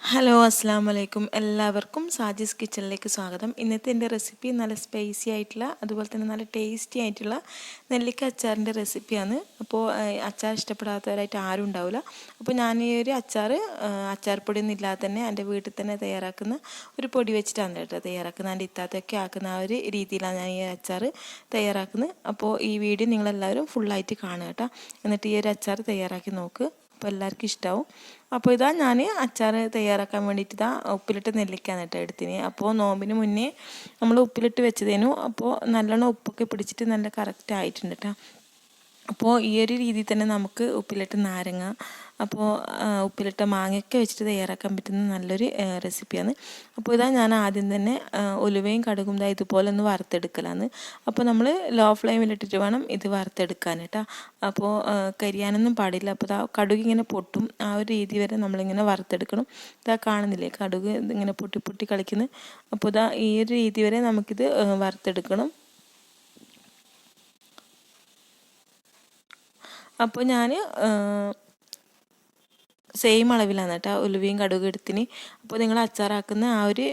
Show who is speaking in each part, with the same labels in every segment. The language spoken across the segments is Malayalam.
Speaker 1: ഹലോ അസ്സാം വലൈക്കും എല്ലാവർക്കും സാജിസ് കിച്ചണിലേക്ക് സ്വാഗതം. ഇന്നത്തെ എന്റെ റെസിപ്പി നല്ല സ്പൈസി ആയിട്ടുള്ള അതുപോലെ തന്നെ നല്ല ടേസ്റ്റി ആയിട്ടുള്ള നെല്ലിക്ക അച്ചാറിന്റെ റെസിപ്പിയാണ് അപ്പോൾ അച്ചാർ ഇഷ്ടപ്പെടാത്തവരായിട്ട് ആരും ഉണ്ടാവില്ല. അപ്പോൾ ഞാൻ ഈ ഒരു അച്ചാർ അച്ചാർ പൊടിയൊന്നും ഇല്ലാതെ തന്നെ എന്റെ വീട്ടിൽ തന്നെ തയ്യാറാക്കുന്ന ഒരു പൊടി വെച്ചിട്ടാണ് കേട്ടോ തയ്യാറാക്കുന്നത്. എന്റെ ഇത്താത്തൊക്കെ ആക്കുന്ന ആ ഒരു രീതിയിലാണ് ഞാൻ ഈ അച്ചാർ തയ്യാറാക്കുന്നത്. അപ്പോൾ ഈ വീഡിയോ നിങ്ങളെല്ലാവരും ഫുള്ളായിട്ട് കാണുക കേട്ടോ. എന്നിട്ട് ഈ ഒരു അച്ചാർ തയ്യാറാക്കി നോക്ക്. അപ്പോൾ എല്ലാവർക്കും ഇഷ്ടമാവും അപ്പോൾ ഇതാ ഞാൻ അച്ചാർ തയ്യാറാക്കാൻ വേണ്ടിയിട്ട് ഇതാ ഉപ്പിലിട്ട് നെല്ലിക്കാണ് കേട്ടോ എടുത്തിന്. അപ്പോൾ നോമ്പിന് മുന്നേ നമ്മൾ ഉപ്പിലിട്ട് വെച്ചതേനു. അപ്പോൾ നല്ലോണം ഉപ്പൊക്കെ പിടിച്ചിട്ട് നല്ല കറക്റ്റ് ആയിട്ടുണ്ട് കേട്ടോ. അപ്പോൾ ഈ ഒരു രീതിയിൽ തന്നെ നമുക്ക് ഉപ്പിലിട്ട നാരങ്ങ അപ്പോൾ ഉപ്പിലിട്ട മാങ്ങയൊക്കെ വെച്ചിട്ട് തയ്യാറാക്കാൻ പറ്റുന്ന നല്ലൊരു റെസിപ്പിയാണ് അപ്പോൾ ഇതാ ഞാൻ ആദ്യം തന്നെ ഒലുവയും കടുകും ഇതാ ഇതുപോലെ ഒന്ന് വറുത്തെടുക്കലാണ്. അപ്പോൾ നമ്മൾ ലോ ഫ്ലെയിമിലിട്ടിട്ട് വേണം ഇത് വറുത്തെടുക്കാൻ കേട്ടോ അപ്പോൾ കരിയാനൊന്നും പാടില്ല. അപ്പോൾ ഇതാ കടുക് ഇങ്ങനെ പൊട്ടും. ആ ഒരു രീതി വരെ നമ്മളിങ്ങനെ വറുത്തെടുക്കണം. ഇതാ കാണുന്നില്ലേ? കടുക് ഇങ്ങനെ പൊട്ടി പൊട്ടി കളിക്കുന്നത് അപ്പോൾ ഇതാ ഈ ഒരു രീതി വരെ നമുക്കിത് വറുത്തെടുക്കണം. അപ്പോൾ ഞാൻ സെയിം അളവിലാണ് കേട്ടോ ഉലുവയും കടുകും എടുത്തിന്. അപ്പോൾ നിങ്ങൾ അച്ചാറാക്കുന്ന ആ ഒരു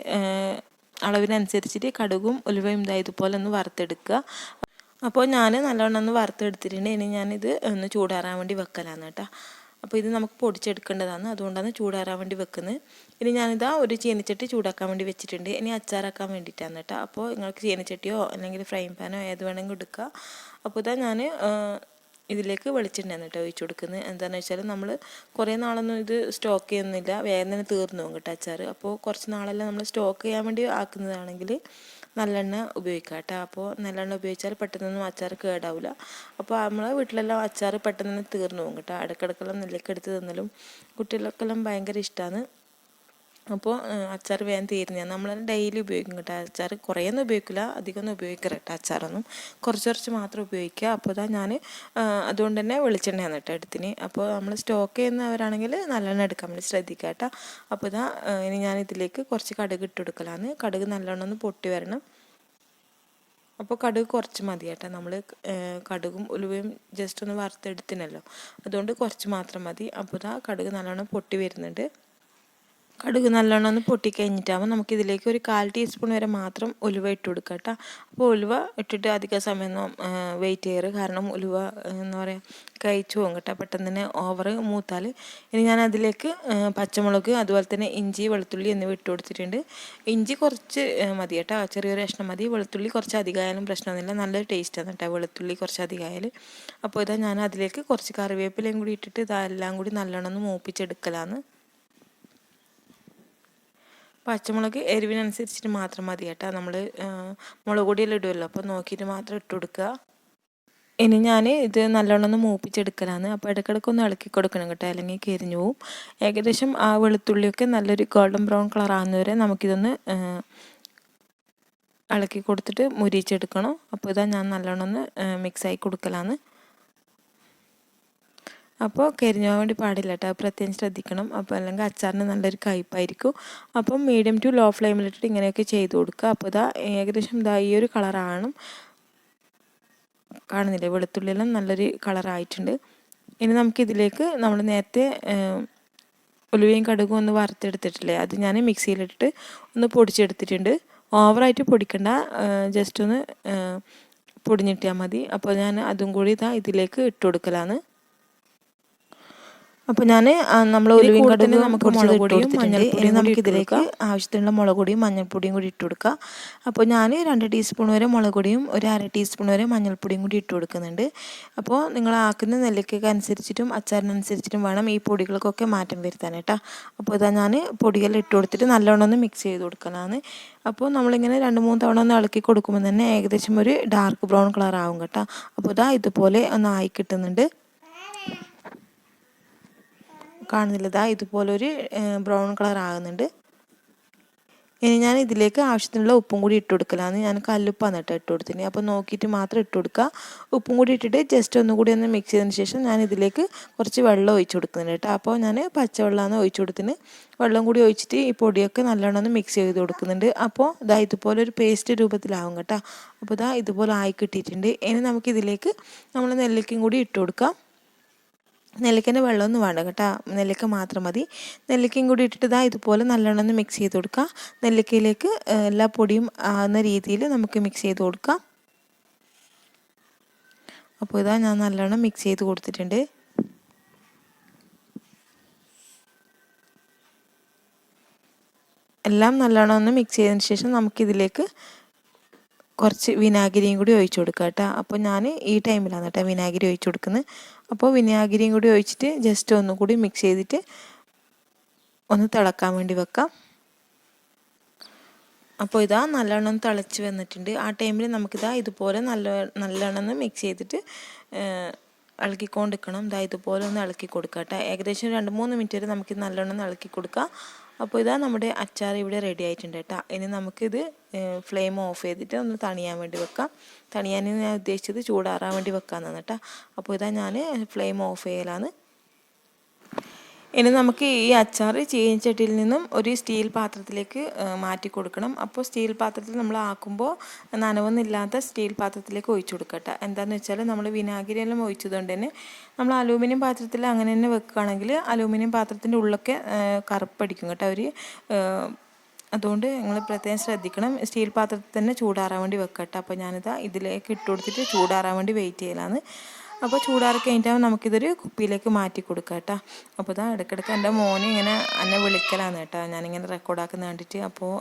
Speaker 1: അളവിനനുസരിച്ചിട്ട് കടുകും ഉലുവയും ഇതാ ഇതുപോലെ ഒന്ന് വറുത്തെടുക്കുക അപ്പോൾ ഞാൻ നല്ലോണം ഒന്ന് വറുത്തെടുത്തിട്ടുണ്ട്. ഇനി ഞാനിത് ഒന്ന് ചൂടാറാൻ വേണ്ടി വെക്കലാണ് കേട്ടോ അപ്പോൾ ഇത് നമുക്ക് പൊടിച്ചെടുക്കേണ്ടതാണ്. അതുകൊണ്ടാണ് ചൂടാറാൻ വേണ്ടി വെക്കുന്നത് ഇനി ഞാനിതാ ഒരു ചീനച്ചട്ടി ചൂടാക്കാൻ വേണ്ടി വെച്ചിട്ടുണ്ട്. ഇനി അച്ചാറാക്കാൻ വേണ്ടിയിട്ടാണ് കേട്ടോ അപ്പോൾ നിങ്ങൾക്ക് ചീനച്ചട്ടിയോ അല്ലെങ്കിൽ ഫ്രൈ പാനോ ഏത് വേണമെങ്കിൽ എടുക്കുക അപ്പോൾ ഇതാ ഞാൻ ഇതിലേക്ക് വെളിച്ചെണ്ണയാണ് കേട്ടോ ഒഴിച്ചു കൊടുക്കുന്നത്. എന്താണെന്ന് വെച്ചാൽ നമ്മൾ കുറേ നാളൊന്നും ഇത് സ്റ്റോക്ക് ചെയ്യുന്നില്ല. വേഗം തന്നെ തീർന്നു പോകും കേട്ടോ അച്ചാർ അപ്പോൾ കുറച്ച് നാളെല്ലാം നമ്മൾ സ്റ്റോക്ക് ചെയ്യാൻ വേണ്ടി ആക്കുന്നതാണെങ്കിൽ നല്ലെണ്ണ ഉപയോഗിക്കാം കേട്ടോ. അപ്പോൾ നല്ലെണ്ണ ഉപയോഗിച്ചാൽ പെട്ടെന്നൊന്നും അച്ചാർ കേടാവില്ല അപ്പോൾ നമ്മളെ വീട്ടിലെല്ലാം അച്ചാർ പെട്ടെന്ന് തന്നെ തീർന്നു പോകും കേട്ടോ. ഇടയ്ക്കിടയ്ക്കെല്ലാം നെല്ലിക്കെടുത്ത് തിന്നലും കുട്ടികൾക്കെല്ലാം ഭയങ്കര ഇഷ്ടമാണ് അപ്പോൾ അച്ചാർ വേഗം തീരുന്നതാണ് നമ്മൾ ഡെയിലി ഉപയോഗിക്കും കേട്ടോ അച്ചാർ. കുറേയൊന്നും ഉപയോഗിക്കില്ല. അധികമൊന്നും ഉപയോഗിക്കില്ല കേട്ടോ അച്ചാറൊന്നും. കുറച്ച് കുറച്ച് മാത്രം ഉപയോഗിക്കുക. അപ്പോൾ ഇതാ ഞാൻ അതുകൊണ്ട് തന്നെ വെളിച്ചെണ്ണയാണ് കേട്ടോ എടുത്തിന്. അപ്പോൾ നമ്മൾ സ്റ്റോക്ക് ചെയ്യുന്നവരാണെങ്കിൽ നല്ലെണ്ണ എടുക്കാൻ വേണ്ടി ശ്രദ്ധിക്കുക കേട്ടോ. അപ്പോൾ ഇതാ ഇനി ഞാൻ ഇതിലേക്ക് കുറച്ച് കടുക് ഇട്ട് കൊടുക്കലാണ്. കടുക് നല്ലോണം ഒന്ന് പൊട്ടി വരണം. അപ്പോൾ കടുക് കുറച്ച് മതി കേട്ടോ. നമ്മൾ കടുകും ഉലുവയും ജസ്റ്റ് ഒന്ന് വറുത്തെടുത്തിനല്ലോ. അതുകൊണ്ട് കുറച്ച് മാത്രം മതി. അപ്പോൾ ഇതാ കടുക് നല്ലോണം പൊട്ടി വരുന്നുണ്ട്. കടുക് നല്ലോണം ഒന്ന് പൊട്ടിക്കഴിഞ്ഞിട്ടാകുമ്പോൾ നമുക്കിതിലേക്ക് ഒരു കാൽ ടീസ്പൂൺ വരെ മാത്രം ഉലുവ ഇട്ട് കൊടുക്കുക കേട്ടോ. അപ്പോൾ ഉലുവ ഇട്ടിട്ട് അധിക സമയമൊന്നും വെയിറ്റ് ചെയ്യരുത് കാരണം ഉലുവ എന്താ പറയുക കഴിച്ചു പോകും കേട്ടോ. പെട്ടെന്ന് തന്നെ ഓവർ മൂത്താൽ ഇനി ഞാൻ അതിലേക്ക് പച്ചമുളക് അതുപോലെ തന്നെ ഇഞ്ചി വെളുത്തുള്ളി എന്നിവ ഇട്ട് കൊടുത്തിട്ടുണ്ട്. ഇഞ്ചി കുറച്ച് മതി കേട്ടോ. ചെറിയൊരു കഷ്ണം മതി. വെളുത്തുള്ളി കുറച്ച് അധികമായാലും പ്രശ്നമൊന്നുമില്ല. നല്ലൊരു ടേസ്റ്റാണ് കേട്ടോ വെളുത്തുള്ളി കുറച്ച് അധികമായാൽ അപ്പോൾ ഇതാ ഞാൻ അതിലേക്ക് കുറച്ച് കറിവേപ്പിലയും കൂടി ഇട്ടിട്ട് ഇതെല്ലാം കൂടി നല്ലോണം ഒന്ന് മൂപ്പിച്ചെടുക്കലാണ് പച്ചമുളക് എരിവിനനുസരിച്ചിട്ട് മാത്രം മതി കേട്ടോ. നമ്മൾ മുളക് പൊടിയെല്ലാം ഇടുമല്ലോ അപ്പോൾ നോക്കിയിട്ട് മാത്രം ഇട്ട് കൊടുക്കുക. ഇനി ഞാൻ ഇത് നല്ലോണം ഒന്ന് മൂപ്പിച്ചെടുക്കലാണ്. അപ്പോൾ ഇടയ്ക്കിടയ്ക്ക് ഒന്ന് ഇളക്കി കൊടുക്കണം കേട്ടോ. അല്ലെങ്കിൽ കരിഞ്ഞു പോവും. ഏകദേശം ആ വെളുത്തുള്ളിയൊക്കെ നല്ലൊരു ഗോൾഡൻ ബ്രൗൺ കളർ ആകുന്നവരെ നമുക്കിതൊന്ന് ഇളക്കി കൊടുത്തിട്ട് മുരിച്ചെടുക്കണം അപ്പോൾ ഇതാ ഞാൻ നല്ലോണം ഒന്ന് മിക്സായി കൊടുക്കലാണ്. അപ്പോൾ കരിഞ്ഞു പോകാൻ വേണ്ടി പാടില്ല കേട്ടോ. പ്രത്യേകം ശ്രദ്ധിക്കണം. അപ്പോൾ അല്ലെങ്കിൽ അച്ചാറിന് നല്ലൊരു കയ്പായിരിക്കും. അപ്പം മീഡിയം ടു ലോ ഫ്ലെയിമിലിട്ടിട്ട് ഇങ്ങനെയൊക്കെ ചെയ്ത് കൊടുക്കുക. അപ്പോൾ ഇതാ ഏകദേശം ഇതാ ഈ ഒരു കളറാണ് കാണുന്നില്ലേ? വെളുത്തുള്ളിയെല്ലാം നല്ലൊരു കളറായിട്ടുണ്ട് ഇനി നമുക്കിതിലേക്ക് നമ്മൾ നേരത്തെ ഉലുവയും കടുകും ഒന്ന് വറുത്തെടുത്തിട്ടില്ലേ? അത് ഞാൻ മിക്സിയിലിട്ടിട്ട് ഒന്ന് പൊടിച്ചെടുത്തിട്ടുണ്ട്. ഓവറായിട്ട് പൊടിക്കണ്ട. ജസ്റ്റ് ഒന്ന് പൊടിഞ്ഞിട്ടാൽ മതി. അപ്പോൾ ഞാൻ അതും കൂടി ഇതാ ഇതിലേക്ക് ഇട്ട് കൊടുക്കലാണ്. അപ്പോൾ ഞാൻ നമ്മൾ ഒരു കടുകും നമുക്ക് മുളക് പൊടിയും മഞ്ഞൾപ്പൊടിയും നമുക്ക് ഇതിലേക്ക് ആവശ്യത്തിനുള്ള മുളക് പൊടിയും മഞ്ഞൾപ്പൊടിയും കൂടി ഇട്ട് കൊടുക്കുക അപ്പോൾ ഞാൻ രണ്ട് ടീസ്പൂൺ വരെ മുളക് പൊടിയും ഒരു അര ടീസ്പൂൺ വരെ മഞ്ഞൾപ്പൊടിയും കൂടി ഇട്ട് കൊടുക്കുന്നുണ്ട് അപ്പോൾ നിങ്ങൾ ആക്കുന്ന നെല്ലിക്കൊക്കെ അനുസരിച്ചിട്ടും അച്ചാറിനനുസരിച്ചിട്ടും വേണം ഈ പൊടികൾക്കൊക്കെ മാറ്റം വരുത്താൻ കേട്ടോ അപ്പോൾ ഇതാ ഞാൻ പൊടികൾ ഇട്ട് കൊടുത്തിട്ട് നല്ലോണം ഒന്ന് മിക്സ് ചെയ്ത് കൊടുക്കലാണ്. അപ്പോൾ നമ്മളിങ്ങനെ രണ്ട് മൂന്ന് തവണ ഒന്ന് ഇളക്കി കൊടുക്കുമ്പോൾ തന്നെ ഏകദേശം ഒരു ഡാർക്ക് ബ്രൗൺ കളർ ആവും കേട്ടോ. അപ്പോൾ ഇതാ ഇതുപോലെ ഒന്ന് ആയി കിട്ടുന്നുണ്ട്. കാണുന്നില്ല. ഇതാ ഇതുപോലൊരു ബ്രൗൺ കളർ ആകുന്നുണ്ട് ഇനി ഞാൻ ഇതിലേക്ക് ആവശ്യത്തിനുള്ള ഉപ്പും കൂടി ഇട്ട് കൊടുക്കലാണ് ഞാൻ കല്ലുപ്പാണ് കേട്ടോ ഇട്ട് കൊടുത്തിന്. അപ്പോൾ നോക്കിയിട്ട് മാത്രം ഇട്ട് കൊടുക്കുക ഉപ്പും കൂടി ഇട്ടിട്ട് ജസ്റ്റ് ഒന്നുകൂടി ഒന്ന് മിക്സ് ചെയ്തതിന് ശേഷം ഞാൻ ഇതിലേക്ക് കുറച്ച് വെള്ളം ഒഴിച്ച് കൊടുക്കുന്നുണ്ട് കേട്ടോ. അപ്പോൾ ഞാൻ പച്ചവെള്ളമാണ് ഒഴിച്ച് കൊടുത്തിന്. വെള്ളം കൂടി ഒഴിച്ചിട്ട് ഈ പൊടിയൊക്കെ നല്ലോണം ഒന്ന് മിക്സ് ചെയ്ത് കൊടുക്കുന്നുണ്ട്. അപ്പോൾ ഇതാ ഇതുപോലെ ഒരു പേസ്റ്റ് രൂപത്തിലാവും കേട്ടോ. അപ്പോൾ ഇതാ ഇതുപോലെ ആയി കിട്ടിയിട്ടുണ്ട്. ഇനി നമുക്കിതിലേക്ക് നമ്മൾ നെല്ലിക്കും കൂടി ഇട്ട് കൊടുക്കാം. നെല്ലിക്കന്റെ വെള്ളമൊന്നും വേണ്ട കേട്ടോ. നെല്ലിക്ക മാത്രം മതി. നെല്ലിക്കയും കൂടി ഇട്ടിട്ട് ഇതാ ഇതുപോലെ നല്ലോണം ഒന്ന് മിക്സ് ചെയ്ത് കൊടുക്കുക നെല്ലിക്കയിലേക്ക് എല്ലാ പൊടിയും ആകുന്ന രീതിയിൽ നമുക്ക് മിക്സ് ചെയ്ത് കൊടുക്കാം. അപ്പോൾ ഇതാ ഞാൻ നല്ലോണം മിക്സ് ചെയ്ത് കൊടുത്തിട്ടുണ്ട്. എല്ലാം നല്ലോണം ഒന്ന് മിക്സ് ചെയ്തതിന് ശേഷം നമുക്കിതിലേക്ക് കുറച്ച് വിനാഗിരിയും കൂടി ഒഴിച്ചു കൊടുക്കുക കേട്ടോ. അപ്പോൾ ഞാൻ ഈ ടൈമിലാണ് കേട്ടോ വിനാഗിരി ഒഴിച്ചു കൊടുക്കുന്നത്. അപ്പോൾ വിനാഗിരിയും കൂടി ഒഴിച്ചിട്ട് ജസ്റ്റ് ഒന്നും കൂടി മിക്സ് ചെയ്തിട്ട് ഒന്ന് തിളക്കാൻ വേണ്ടി വെക്കാം. അപ്പോൾ ഇതാ നല്ലോണം തിളച്ച് വന്നിട്ടുണ്ട്. ആ ടൈമിൽ നമുക്കിതാ ഇതുപോലെ നല്ല നല്ലോണം മിക്സ് ചെയ്തിട്ട് ഇളക്കിക്കൊണ്ടിരിക്കണം ഇതാ ഇതുപോലെ ഒന്ന് ഇളക്കി കൊടുക്കാം കേട്ടോ. ഏകദേശം രണ്ട് മൂന്ന് മിനിറ്റ് വരെ നമുക്ക് നല്ലോണം ഇളക്കി കൊടുക്കുക അപ്പോൾ ഇതാ നമ്മുടെ അച്ചാർ ഇവിടെ റെഡി ആയിട്ടുണ്ട് കേട്ടോ. ഇനി നമുക്കിത് ഫ്ലെയിം ഓഫ് ചെയ്തിട്ട് ഒന്ന് തണിയാൻ വേണ്ടി വെക്കാം. തണിയാൻ ഞാൻ ഉദ്ദേശിച്ചത് ചൂടാറാൻ വേണ്ടി വെക്കാമെന്നാണ് കേട്ടോ. അപ്പോൾ ഇതാ ഞാൻ ഫ്ലെയിം ഓഫ് ചെയ്യലാണ്. ഇനി നമുക്ക് ഈ അച്ചാർ ചീനച്ചട്ടിയിൽ നിന്നും ഒരു സ്റ്റീൽ പാത്രത്തിലേക്ക് മാറ്റി കൊടുക്കണം. അപ്പോൾ സ്റ്റീൽ പാത്രത്തിൽ നമ്മൾ ആക്കുമ്പോൾ നനവൊന്നുമില്ലാത്ത സ്റ്റീൽ പാത്രത്തിലേക്ക് ഒഴിച്ചു കൊടുക്കട്ടെ. എന്താണെന്ന് വെച്ചാൽ നമ്മൾ വിനാഗിരി എല്ലാം ഒഴിച്ചതുകൊണ്ട് തന്നെ നമ്മൾ അലൂമിനിയം പാത്രത്തിൽ അങ്ങനെ തന്നെ വെക്കുകയാണെങ്കിൽ അലൂമിനിയം പാത്രത്തിന്റെ ഉള്ളൊക്കെ കറുപ്പടിക്കും കേട്ടോ ഒരു അതുകൊണ്ട് നിങ്ങൾ പ്രത്യേകം ശ്രദ്ധിക്കണം. സ്റ്റീൽ പാത്രത്തിൽ തന്നെ ചൂടാറാൻ വേണ്ടി വെക്കട്ടെ. അപ്പോൾ ഞാനിതാ ഇതിലേക്ക് ഇട്ട് കൊടുത്തിട്ട് ചൂടാറാൻ വേണ്ടി വെയിറ്റ് ചെയ്യലാണ്. അപ്പോൾ ചൂടാറി കഴിഞ്ഞിട്ടാകുമ്പോൾ നമുക്കിതൊരു കുപ്പിയിലേക്ക് മാറ്റി കൊടുക്കാം കേട്ടോ. അപ്പോൾ ഇതാ ഇടയ്ക്കിടയ്ക്ക് എന്റെ മോനെ ഇങ്ങനെ എന്നെ വിളിക്കലാണ് കേട്ടോ. ഞാനിങ്ങനെ റെക്കോർഡാക്കുന്ന കണ്ടിട്ട് അപ്പോൾ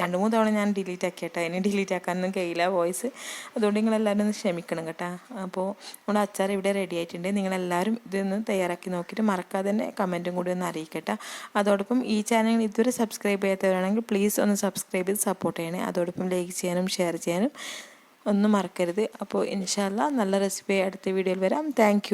Speaker 1: രണ്ട് മൂന്ന് തവണ ഞാൻ ഡിലീറ്റ് ആക്കി കേട്ടോ. ഇനി ഡിലീറ്റ് ആക്കാനൊന്നും കഴിയില്ല വോയിസ് അതുകൊണ്ട് നിങ്ങളെല്ലാവരും ഒന്ന് ക്ഷമിക്കണം കേട്ടോ. അപ്പോൾ നമ്മുടെ അച്ചാർ ഇവിടെ റെഡി ആയിട്ടുണ്ട്. നിങ്ങളെല്ലാവരും ഇതൊന്ന് തയ്യാറാക്കി നോക്കിയിട്ട് മറക്കാതെ തന്നെ കമന്റും കൂടി ഒന്ന് അറിയിക്കട്ടെ അതോടൊപ്പം ഈ ചാനൽ ഇതുവരെ സബ്സ്ക്രൈബ് ചെയ്യാത്തവരാണെങ്കിൽ പ്ലീസ് ഒന്ന് സബ്സ്ക്രൈബ് ചെയ്ത് സപ്പോർട്ട് ചെയ്യണേ. അതോടൊപ്പം ലൈക്ക് ചെയ്യാനും ഷെയർ ചെയ്യാനും ഒന്നും മറക്കരുത്. അപ്പോൾ ഇൻഷാല്ല നല്ല റെസിപ്പി അടുത്ത വീഡിയോയിൽ വരാം. താങ്ക്